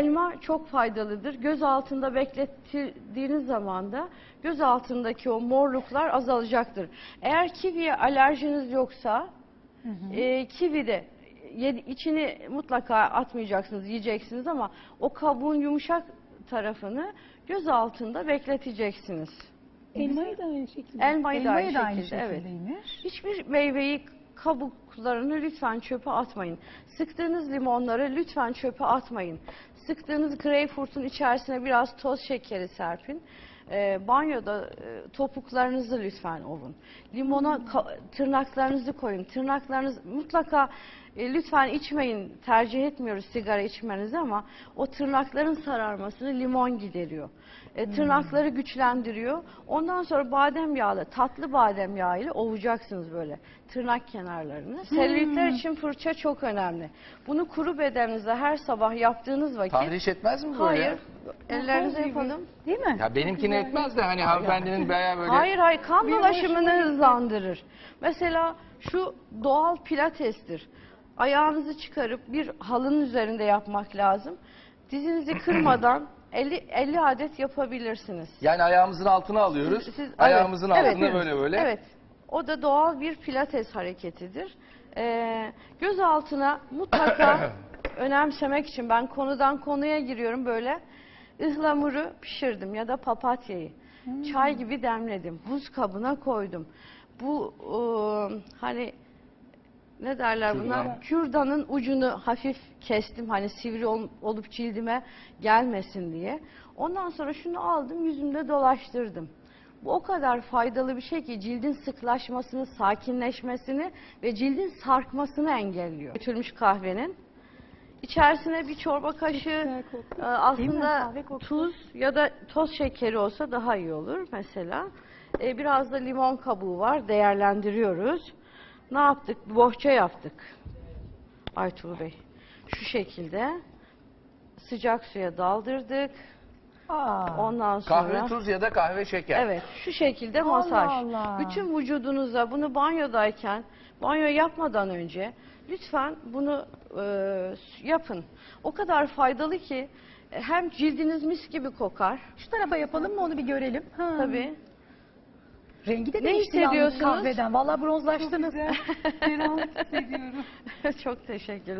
Elma çok faydalıdır. Göz altında beklettiğiniz zaman da göz altındaki o morluklar azalacaktır. Eğer kiviye alerjiniz yoksa e, kivi de içini mutlaka atmayacaksınız, yiyeceksiniz ama o kabuğun yumuşak tarafını göz altında bekleteceksiniz. Elmayı da aynı şekilde. Elmayı da aynı Elmayı da aynı şekilde, evet. Hiçbir meyveyi kabuklarını lütfen çöpe atmayın. Sıktığınız limonları lütfen çöpe atmayın. Sıktığınız greyfurtun içerisine biraz toz şekeri serpin. Ee, banyoda e, topuklarınızı lütfen ovun. Limona tırnaklarınızı koyun. Tırnaklarınız mutlaka e, lütfen içmeyin. Tercih etmiyoruz sigara içmenizi ama o tırnakların sararmasını limon gideriyor. E, tırnakları güçlendiriyor. Ondan sonra badem yağlı, tatlı badem yağı ile ovacaksınız böyle tırnak kenarlarını. Selülitler için fırça çok önemli. Bunu kuru bedeninizde her sabah yaptığınız vakit Tahriş etmez mi böyle? Hayır. Ellerinize yapalım. Değil mi? Ya benimkini etmez de hani hanımefendinin bayağı böyle... Hayır hayır kan dolaşımını hızlandırır. Mesela şu doğal pilatestir. Ayağınızı çıkarıp bir halının üzerinde yapmak lazım. Dizinizi kırmadan 50, 50 adet yapabilirsiniz. Yani ayağımızın altına alıyoruz. Siz- siz- ayağımızın evet, altına evet, böyle böyle. Evet. O da doğal bir pilates hareketidir. Ee, göz altına mutlaka önemsemek için ben konudan konuya giriyorum böyle. ıhlamuru pişirdim ya da papatyayı. Çay gibi demledim. Buz kabına koydum. Bu ıı, hani ne derler Kürdan. buna? Kürdanın ucunu hafif kestim hani sivri ol- olup cildime gelmesin diye. Ondan sonra şunu aldım yüzümde dolaştırdım. Bu o kadar faydalı bir şey ki cildin sıklaşmasını, sakinleşmesini ve cildin sarkmasını engelliyor. Götürmüş kahvenin. İçerisine bir çorba kaşığı e, aslında tuz ya da toz şekeri olsa daha iyi olur mesela. E, biraz da limon kabuğu var değerlendiriyoruz. Ne yaptık? Bohça yaptık. Aytuğ Bey. Şu şekilde sıcak suya daldırdık. Aa. Ondan sonra Kahve tuz ya da kahve şeker. Evet, şu şekilde Allah masaj. Allah. Bütün vücudunuza bunu banyodayken, banyo yapmadan önce lütfen bunu e, yapın. O kadar faydalı ki e, hem cildiniz mis gibi kokar. Şu tarafa yapalım mı onu bir görelim. Ha. Tabii. Rengi de Ne değişti yalnız hissediyorsunuz? kahveden. Vallahi bronzlaştınız. Güzel. Ferahlık hissediyorum. Çok teşekkür